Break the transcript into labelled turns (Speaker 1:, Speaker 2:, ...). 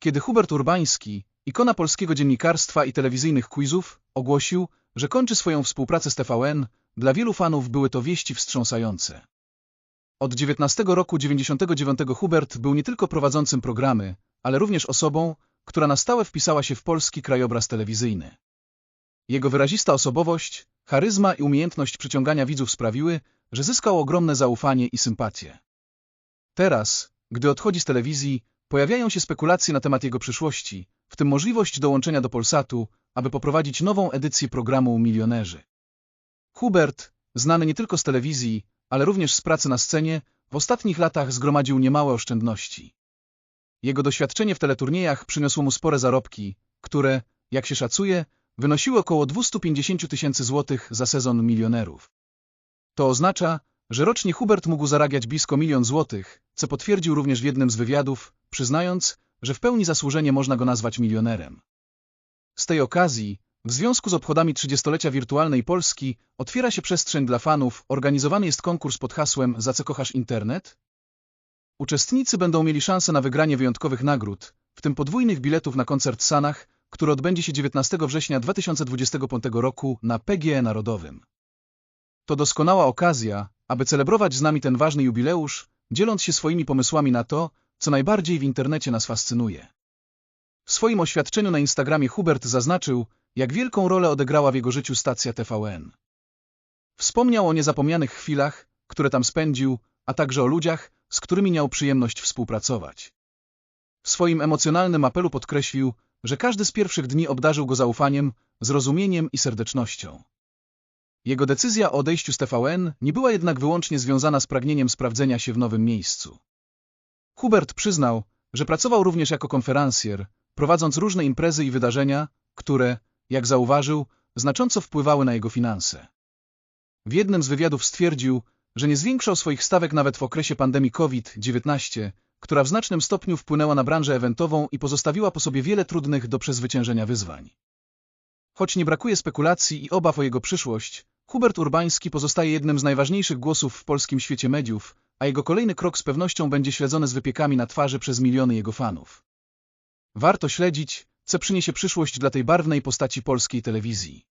Speaker 1: kiedy Hubert Urbański, ikona polskiego dziennikarstwa i telewizyjnych quizów, ogłosił, że kończy swoją współpracę z TVN, dla wielu fanów były to wieści wstrząsające. Od 19 roku 99 Hubert był nie tylko prowadzącym programy, ale również osobą, która na stałe wpisała się w polski krajobraz telewizyjny. Jego wyrazista osobowość, charyzma i umiejętność przyciągania widzów sprawiły, że zyskał ogromne zaufanie i sympatię. Teraz, gdy odchodzi z telewizji, pojawiają się spekulacje na temat jego przyszłości, w tym możliwość dołączenia do Polsatu, aby poprowadzić nową edycję programu Milionerzy. Hubert, znany nie tylko z telewizji, ale również z pracy na scenie, w ostatnich latach zgromadził niemałe oszczędności. Jego doświadczenie w teleturniejach przyniosło mu spore zarobki, które, jak się szacuje, wynosiły około 250 tysięcy złotych za sezon milionerów. To oznacza, że rocznie Hubert mógł zarabiać blisko milion złotych, co potwierdził również w jednym z wywiadów, przyznając, że w pełni zasłużenie można go nazwać milionerem. Z tej okazji, w związku z obchodami 30-lecia wirtualnej Polski, otwiera się przestrzeń dla fanów, organizowany jest konkurs pod hasłem Za co kochasz internet? Uczestnicy będą mieli szansę na wygranie wyjątkowych nagród, w tym podwójnych biletów na koncert Sanach, który odbędzie się 19 września 2025 roku na PGE Narodowym. To doskonała okazja, aby celebrować z nami ten ważny jubileusz, dzieląc się swoimi pomysłami na to, co najbardziej w internecie nas fascynuje. W swoim oświadczeniu na Instagramie Hubert zaznaczył, jak wielką rolę odegrała w jego życiu stacja TVN. Wspomniał o niezapomnianych chwilach, które tam spędził, a także o ludziach, z którymi miał przyjemność współpracować. W swoim emocjonalnym apelu podkreślił, że każdy z pierwszych dni obdarzył go zaufaniem, zrozumieniem i serdecznością. Jego decyzja o odejściu z TVN nie była jednak wyłącznie związana z pragnieniem sprawdzenia się w nowym miejscu. Hubert przyznał, że pracował również jako konferencjer, prowadząc różne imprezy i wydarzenia, które, jak zauważył, znacząco wpływały na jego finanse. W jednym z wywiadów stwierdził, że nie zwiększał swoich stawek nawet w okresie pandemii COVID-19, która w znacznym stopniu wpłynęła na branżę eventową i pozostawiła po sobie wiele trudnych do przezwyciężenia wyzwań. Choć nie brakuje spekulacji i obaw o jego przyszłość, Hubert Urbański pozostaje jednym z najważniejszych głosów w polskim świecie mediów, a jego kolejny krok z pewnością będzie śledzony z wypiekami na twarzy przez miliony jego fanów. Warto śledzić, co przyniesie przyszłość dla tej barwnej postaci polskiej telewizji.